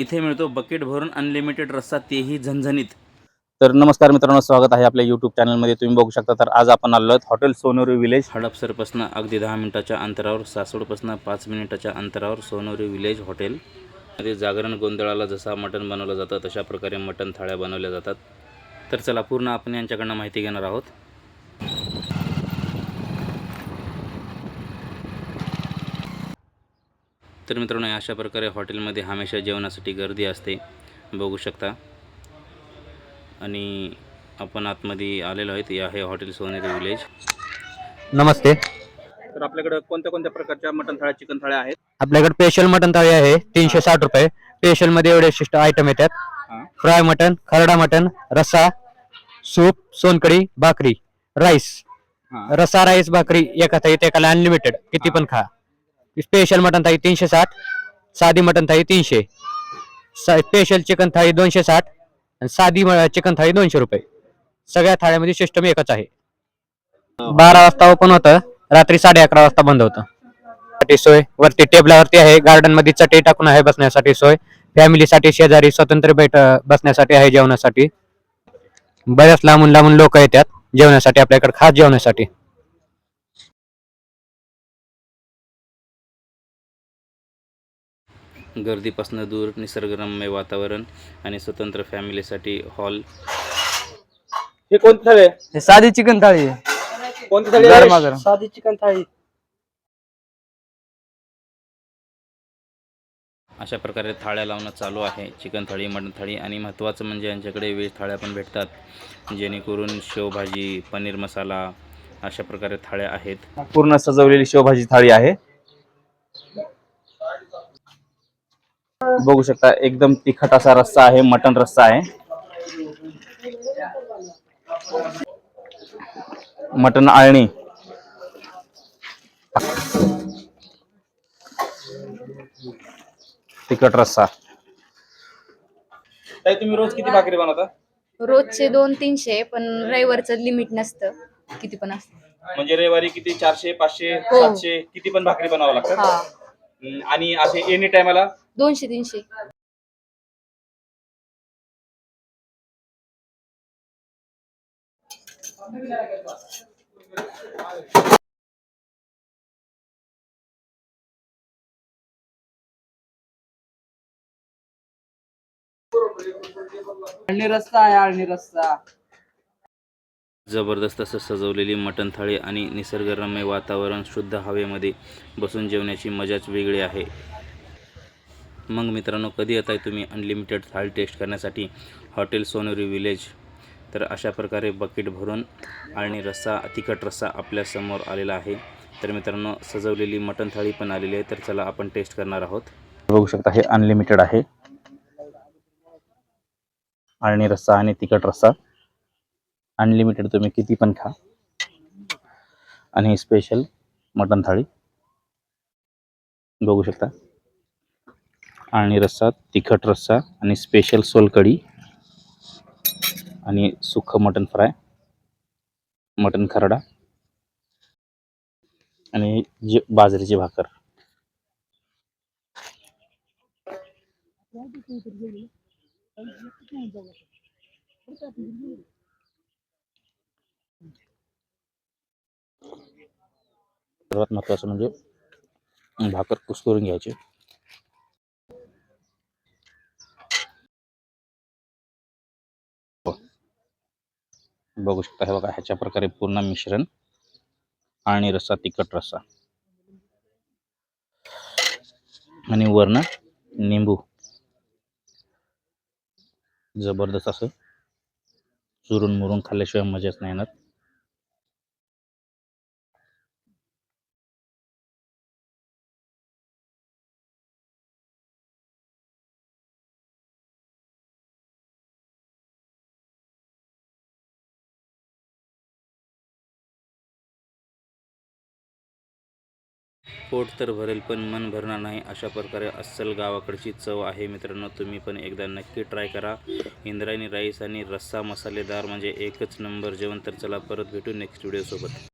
इथे मिळतो बकेट भरून अनलिमिटेड रस्सा तेही झणझणीत. तर नमस्कार मित्रांनो स्वागत आहे आपल्या यूट्यूब चॅनलमध्ये तुम्ही बघू शकता तर आज आपण आलो आहोत हॉटेल सोनोरी विलेज. हडपसरपासनं अगदी दहा मिनिटाच्या अंतरावर सासवडपासनं पाच मिनिटाच्या अंतरावर सोनोरी विलेज हॉटेल. मध्ये जागरण गोंधळाला जसा मटण बनवलं जातं तशा प्रकारे मटण थाळ्या बनवल्या जातात. तर चला पूर्ण आपण यांच्याकडनं माहिती घेणार आहोत. तर मित्रांनो अशा प्रकारे हॉटेलमध्ये हमेशा जेवणासाठी गर्दी असते. बघू शकता. आणि आपण आतमध्ये आलेलो आहेत. हे आहे हॉटेल सोनेरी विलेज. नमस्ते. तर आपल्याकडे कोणत्या कोणत्या प्रकारच्या मटण थाळ्या चिकन थाळ्या आहेत? आपल्याकडे स्पेशल मटन थाळी आहे. तीनशे साठ रुपये. स्पेशलमध्ये एवढे शिष्ट आयटम येतात. हा. फ्राय मटन खरडा मटन रस्सा सूप सोनकडी भाकरी राईस हा. रस्सा राईस भाकरी एका थाळीत एकाला अनलिमिटेड किती पण खा. स्पेशल मटन थाळी तीनशे साठ साधी मटन थाळी तीनशे. स्पेशल चिकन थाळी दोनशे साठ आणि साधी चिकन थाळी दोनशे रुपये. सगळ्या थाळ्यामध्ये सिस्टम एकच आहे. बारा वाजता ओपन होतं रात्री साडे अकरा वाजता बंद होतं. सोय. वरती टेबलावरती आहे गार्डनमध्ये चटई टाकून आहे बसण्यासाठी सोय. फॅमिलीसाठी शेजारी स्वतंत्र बैठ बसण्यासाठी आहे जेवणासाठी. बऱ्याच लांबून लांबून लोक येतात जेवणासाठी आपल्याकडे खास जेवणासाठी. गर्दीपासून दूर निसर्गरम्य वातावरण आणि स्वतंत्र फॅमिलीसाठी हॉल. हे कोणती थाळी आहे? हे साधी चिकन थाळी आहे. कोणती थाळी आहे? गरमागरम साधी चिकन थाळी. अशा प्रकारे थाळ्या लावणं चालू आहे. चिकन थाळी मटण थाळी आणि महत्त्वाचं म्हणजे यांच्याकडे व्हेज थाळ्या पण भेटतात. जेणेकरून शेवभाजी पनीर मसाला अशा प्रकारे थाळ्या आहेत. पूर्ण सजवलेली शेवभाजी थाळी आहे. बघू शकता एकदम तिखट असा रस्सा आहे मटन रस्सा आहे. मटन आळणी. तिखट रस्सा. ताई तुम्ही रोज किती भाकरी बनवता? रोजचे दोन तीनशे पण रविवारचं लिमिट नसतं. किती पण असतं. म्हणजे रविवारी किती? चारशे पाचशे हो. सातशे किती पण भाकरी बनावं लागतात हा. आणि असे एनी टायमाला दोनशे तीनशे. आणि रस्सा आहे आणि रस्सा जबरदस्त असं सजवलेली मटण थाळी आणि निसर्गरम्य वातावरण शुद्ध हवेमध्ये बसून जेवण्याची मजाच वेगळी आहे. मग मित्रांनो कधी येत आहे तुम्ही अनलिमिटेड थाळी टेस्ट करण्यासाठी? हॉटेल सोनोरी विलेज तर अशा प्रकारे बकेट भरून आणि रस्सा तिखट रस्सा आपल्यासमोर आलेला आहे. तर मित्रांनो सजवलेली मटण थाळी पण आलेली आहे. तर चला आपण टेस्ट करणार आहोत. बघू शकता हे अनलिमिटेड आहे. आणि रस्सा आणि तिखट रस्सा. अनलिमिटेड तुम्ही किती पण खा. आणि स्पेशल मटण थाळी. बघू शकता. आणि रस्सा तिखट रस्सा आणि स्पेशल सोलकढी आणि सुखं मटन फ्राय मटन खरडा आणि जे बाजरीची भाकर. सर्वात महत्त्वाचं म्हणजे भाकर कुस्करून घ्यायची. बघू शकता. हे बघा ह्याच्या प्रकारे पूर्ण मिश्रण आणि रस्सा तिखट रस्सा. आणि वरण निंबू. जबरदस्त असं चुरून मुरून खाल्ल्याशिवाय मजाच नाही येणार. पोट तर भरेल पण मन भरणार नाही अशा प्रकारे अस्सल गावाकडची चव आहे मित्रांनो. तुम्ही पण एकदा नक्की ट्राय करा. इंद्रायणी राईस आणि रस्सा मसालेदार म्हणजे एकच नंबर जेवण तर चला परत भेटू नेक्स्ट व्हिडिओसोबत